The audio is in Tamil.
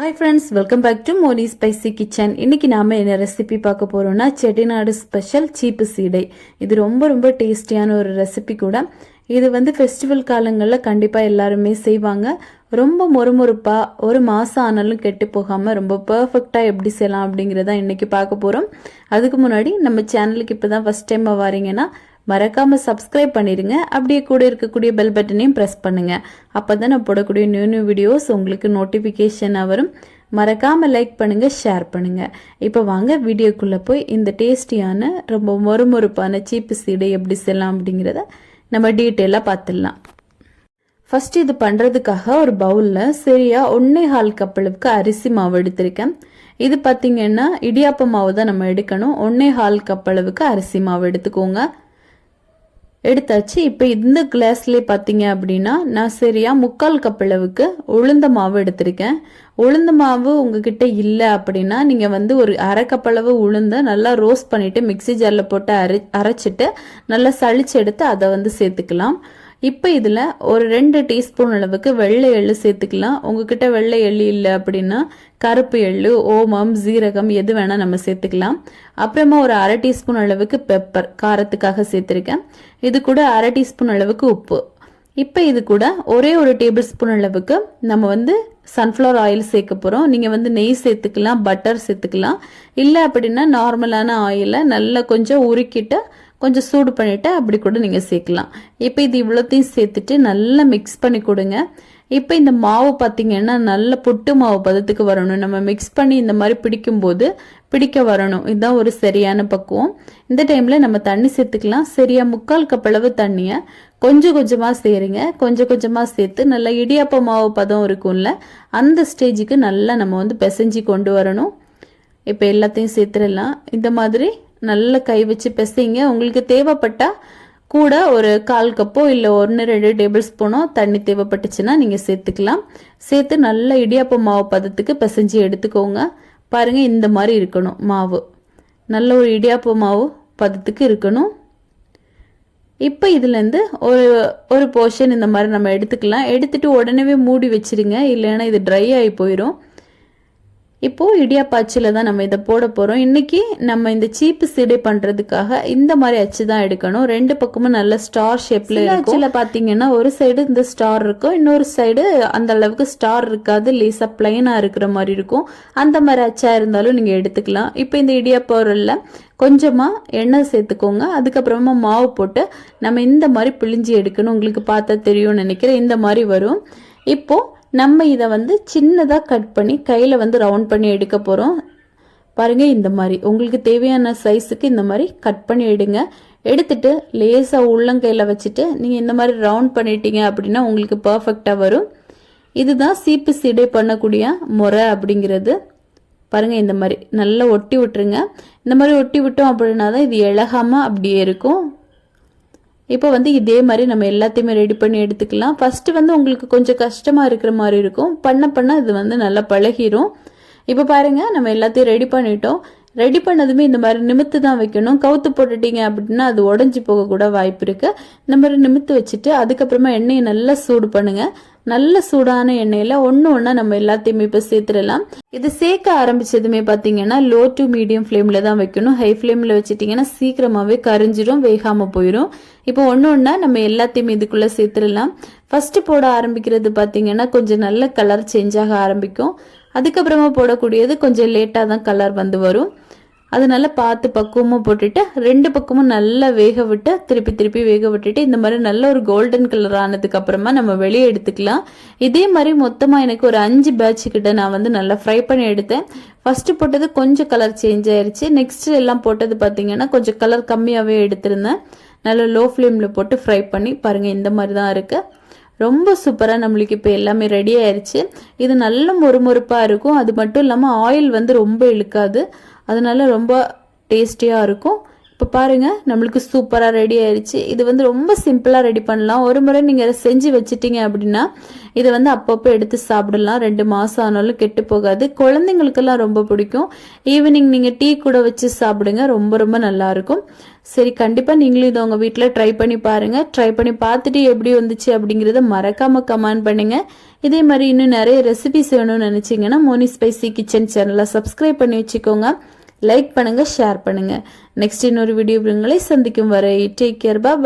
Hi friends welcome back to Moni spicy kitchen இன்னைக்கு நாம என்ன ரெசிபி பார்க்க போறோம்னா செட்டிநாடு ஸ்பெஷல் சீப்பு சீடை இது ரொம்ப ரொம்ப டேஸ்டியான ஒரு ரெசிபி கூட. இது வந்து ஃபெஸ்டிவல் காலங்களில் கண்டிப்பாக எல்லாருமே செய்வாங்க. ரொம்ப மொறுமொறுப்பாக ஒரு மாதம் ஆனாலும் கெட்டு போகாமல் ரொம்ப பர்ஃபெக்டாக எப்படி செய்யலாம் அப்படிங்கிறத இன்றைக்கி பார்க்க போகிறோம் அதுக்கு முன்னாடி நம்ம சேனலுக்கு இப்போ தான் ஃபஸ்ட் டைம் வாரீங்கன்னா மறக்காம சப்ஸ்கிரைப் பண்ணிடுங்க. அப்படியே கூட இருக்கக்கூடிய பெல் பட்டனையும் ப்ரெஸ் பண்ணுங்க. அப்போ தான் நான் போடக்கூடிய நியூ நியூ வீடியோஸ் உங்களுக்கு நோட்டிஃபிகேஷனாக வரும். மறக்காம லைக் பண்ணுங்க ஷேர் பண்ணுங்க. இப்போ வாங்க வீடியோக்குள்ளே போய் இந்த டேஸ்டியான ரொம்ப மொறுமொறுப்பான சீப்பு சீடை எப்படி செய்யலாம் அப்படிங்கிறத நம்ம டீட்டெயிலாக பார்த்துடலாம். ஃபர்ஸ்ட் இது பண்ணுறதுக்காக ஒரு பவுலில் சரியா ஒன்னே ஹால் கப் அளவுக்கு அரிசி மாவு எடுத்திருக்கேன். இது பார்த்தீங்கன்னா இடியாப்ப மாவு தான் நம்ம எடுக்கணும். ஒன்னே ஹால் கப் அளவுக்கு அரிசி மாவு எடுத்துக்கோங்க. எடுத்தாச்சு. இப்போ இந்த கிளாஸ்லேயே பார்த்தீங்க அப்படின்னா நான் சரியா முக்கால் கப் அளவுக்கு உளுந்த மாவு எடுத்திருக்கேன். உளுந்த மாவு உங்ககிட்ட இல்லை அப்படின்னா நீங்கள் வந்து ஒரு அரை கப் அளவு உளுந்த நல்லா ரோஸ்ட் பண்ணிவிட்டு மிக்ஸி ஜாரில் போட்டு அரை அரைச்சிட்டு நல்லா சளிச்சு எடுத்து அதை வந்து சேர்த்துக்கலாம். இப்போ இதில் ஒரு ரெண்டு டீஸ்பூன் அளவுக்கு வெள்ளை எள்ளு சேர்த்துக்கலாம். உங்ககிட்ட வெள்ளை எள்ளு இல்லை அப்படின்னா கருப்பு எள்ளு ஓமம் ஜீரகம் எது வேணால் நம்ம சேர்த்துக்கலாம். அப்புறமா ஒரு அரை டீஸ்பூன் அளவுக்கு பெப்பர் காரத்துக்காக சேர்த்துருக்கேன். இது கூட அரை டீஸ்பூன் அளவுக்கு உப்பு. இப்போ இது கூட ஒரே ஒரு டேபிள் ஸ்பூன் அளவுக்கு நம்ம வந்து சன்ஃப்ளவர் ஆயில் சேர்க்க போகிறோம் நீங்கள் வந்து நெய் சேர்த்துக்கலாம் பட்டர் சேர்த்துக்கலாம். இல்லை அப்படின்னா நார்மலான ஆயிலை நல்லா கொஞ்சம் உருக்கிட்டு கொஞ்சம் சூடு பண்ணிவிட்டு அப்படி கூட நீங்கள் சேர்க்கலாம். இப்போ இது இவ்வளோத்தையும் சேர்த்துட்டு நல்லா மிக்ஸ் பண்ணி கொடுங்க. இப்போ இந்த மாவு பார்த்தீங்கன்னா நல்ல புட்டு மாவு பதத்துக்கு வரணும். நம்ம மிக்ஸ் பண்ணி இந்த மாதிரி பிடிக்கும்போது பிடிக்க வரணும். இதுதான் ஒரு சரியான பக்குவம். இந்த டைமில் நம்ம தண்ணி சேர்த்துக்கலாம். சரியாக முக்கால் கப்பளவு தண்ணியை கொஞ்சம் கொஞ்சமாக சேருங்க. கொஞ்சம் கொஞ்சமாக சேர்த்து நல்லா இடியாப்ப மாவு பதம் இருக்கும்ல அந்த ஸ்டேஜுக்கு நல்லா நம்ம வந்து பிசைஞ்சு கொண்டு வரணும். இப்போ எல்லாத்தையும் சேர்த்துடலாம். இந்த மாதிரி நல்லா கை வச்சு பிசைங்க. உங்களுக்கு தேவைப்பட்டால் கூட ஒரு கால் கப்போ இல்லை ஒன்று ரெண்டு டேபிள் ஸ்பூனோ தண்ணி தேவைப்பட்டுச்சுன்னா நீங்கள் சேர்த்துக்கலாம். சேர்த்து நல்ல இடியாப்ப மாவு பதத்துக்கு பிசைஞ்சு எடுத்துக்கோங்க. பாருங்கள் இந்த மாதிரி இருக்கணும் மாவு. நல்ல ஒரு இடியாப்ப மாவு பதத்துக்கு இருக்கணும். இப்போ இதுலேருந்து ஒரு ஒரு போர்ஷன் இந்த மாதிரி நம்ம எடுத்துக்கலாம். எடுத்துட்டு உடனே மூடி வச்சிருங்க. இல்லைன்னா இது ட்ரை ஆகி போயிடும் இப்போது இடியாப்பாச்சில் தான் நம்ம இதை போட போகிறோம் இன்றைக்கி நம்ம இந்த சீப்பு சீடை பண்ணுறதுக்காக இந்த மாதிரி அச்சு தான் எடுக்கணும். ரெண்டு பக்கமும் நல்ல ஸ்டார் ஷேப்பில் அச்சில் பார்த்தீங்கன்னா ஒரு சைடு இந்த ஸ்டார் இருக்கும். இன்னொரு சைடு அந்த அளவுக்கு ஸ்டார் இருக்காது. லேசாக பிளைனாக இருக்கிற மாதிரி இருக்கும். அந்த மாதிரி அச்சா இருந்தாலும் நீங்கள் எடுத்துக்கலாம். இப்போ இந்த இடியாப்பொருளில் கொஞ்சமாக எண்ணெய் சேர்த்துக்கோங்க. அதுக்கப்புறமா மாவு போட்டு நம்ம இந்த மாதிரி பிழிஞ்சி எடுக்கணும். உங்களுக்கு பார்த்தா தெரியும்னு நினைக்கிறேன். இந்த மாதிரி வரும். இப்போது நம்ம இதை வந்து சின்னதாக கட் பண்ணி கையில் வந்து ரவுண்ட் பண்ணி எடுக்க போகிறோம் பாருங்கள் இந்த மாதிரி. உங்களுக்கு தேவையான சைஸுக்கு இந்த மாதிரி கட் பண்ணி எடுங்க. எடுத்துட்டு லேசாக உள்ளங்கையில் வச்சுட்டு நீங்கள் இந்த மாதிரி ரவுண்ட் பண்ணிட்டீங்க அப்படின்னா உங்களுக்கு பர்ஃபெக்டாக வரும். இதுதான் சீப்பு சீடை பண்ணக்கூடிய முறை அப்படிங்கிறது. பாருங்கள் இந்த மாதிரி. நல்லா ஒட்டி விட்டுருங்க. இந்த மாதிரி ஒட்டி விட்டோம் அப்படின்னா தான் இது இழகாமல் அப்படியே இருக்கும். இப்போ வந்து இதே மாதிரி நம்ம எல்லாத்தையுமே ரெடி பண்ணி எடுத்துக்கலாம். ஃபஸ்ட்டு வந்து உங்களுக்கு கொஞ்சம் கஷ்டமாக இருக்கிற மாதிரி இருக்கும். பண்ண பண்ண இது வந்து நல்லா பழகிரும். இப்போ பாருங்கள் நம்ம எல்லாத்தையும் ரெடி பண்ணிட்டோம். ரெடி பண்ணதுமே இந்த மாதிரி நிமித்து தான் வைக்கணும். கவுத்து போட்டுட்டீங்க அப்படின்னா அது உடஞ்சி போக கூட வாய்ப்பு இருக்குது இந்த மாதிரி நிமித்து வச்சுட்டு அதுக்கப்புறமா எண்ணெயை நல்லா சூடு பண்ணுங்கள் நல்ல சூடான எண்ணெயில் ஒன்று ஒன்றா நம்ம எல்லாத்தையுமே இப்போ சேர்த்துடலாம். இது சேர்க்க ஆரம்பிச்சதுமே பார்த்தீங்கன்னா லோ டு மீடியம் ஃப்ளேமில் தான் வைக்கணும். ஹை ஃப்ளேமில் வச்சுட்டிங்கன்னா சீக்கிரமாகவே கரைஞ்சிரும் வேகாமல் போயிடும் இப்போ ஒன்று ஒன்றா நம்ம எல்லாத்தையுமே இதுக்குள்ளே சேர்த்துடலாம். ஃபஸ்ட்டு போட ஆரம்பிக்கிறது பார்த்தீங்கன்னா கொஞ்சம் நல்ல கலர் சேஞ்ச் ஆக ஆரம்பிக்கும். அதுக்கப்புறமா போடக்கூடியது கொஞ்சம் லேட்டாக தான் கலர் வந்து வரும். அதனால பார்த்து பக்குவமாக போட்டுட்டு ரெண்டு பக்கமும் நல்லா வேக விட்டு திருப்பி திருப்பி வேக விட்டுட்டு இந்த மாதிரி நல்ல ஒரு கோல்டன் கலர் ஆனதுக்கு அப்புறமா நம்ம வெளியே எடுத்துக்கலாம். இதே மாதிரி மொத்தமாக எனக்கு ஒரு அஞ்சு பேட்ச் கிட்ட நான் வந்து நல்லா ஃப்ரை பண்ணி எடுத்தேன். ஃபர்ஸ்ட் போட்டது கொஞ்சம் கலர் சேஞ்ச் ஆயிருச்சு. நெக்ஸ்ட் எல்லாம் போட்டது பார்த்தீங்கன்னா கொஞ்சம் கலர் கம்மியாகவே எடுத்திருந்தேன். நல்லா லோ ஃப்ளேமில் போட்டு ஃப்ரை பண்ணி பாருங்கள் இந்த மாதிரி தான் இருக்குது ரொம்ப சூப்பராக நம்மளுக்கு இப்போ எல்லாமே ரெடி ஆயிடுச்சு இது நல்ல மொறுமொறுப்பாக இருக்கும். அது மட்டும் இல்லாமல் ஆயில் வந்து ரொம்ப இழுக்காது. அதனால ரொம்ப டேஸ்டியாக இருக்கும். இப்போ பாருங்கள் நம்மளுக்கு சூப்பராக ரெடி ஆயிடுச்சு இது வந்து ரொம்ப சிம்பிளாக ரெடி பண்ணலாம். ஒரு முறை நீங்கள் செஞ்சு வச்சுட்டீங்க அப்படின்னா இதை வந்து அப்பப்போ எடுத்து சாப்பிடலாம். ரெண்டு மாதம் ஆனாலும் கெட்டு போகாது. குழந்தைங்களுக்கெல்லாம் ரொம்ப பிடிக்கும். ஈவினிங் நீங்கள் டீ கூட வச்சு சாப்பிடுங்க. ரொம்ப ரொம்ப நல்லா இருக்கும். சரி கண்டிப்பாக நீங்களும் இதை உங்கள் வீட்டில் ட்ரை பண்ணி பாருங்கள் ட்ரை பண்ணி பார்த்துட்டு எப்படி வந்துச்சு அப்படிங்கிறத மறக்காமல் கமெண்ட் பண்ணுங்கள் இதே மாதிரி இன்னும் நிறைய ரெசிபிஸ் வேணும்னு நினச்சிங்கன்னா மோனி ஸ்பைசி கிச்சன் சேனலை சப்ஸ்கிரைப் பண்ணி வச்சுக்கோங்க. லைக் பண்ணுங்கள் ஷேர் பண்ணுங்கள் நெக்ஸ்ட் இன்னொரு வீடியோ உங்களை சந்திக்கும் வரை டேக் கேர் பாய்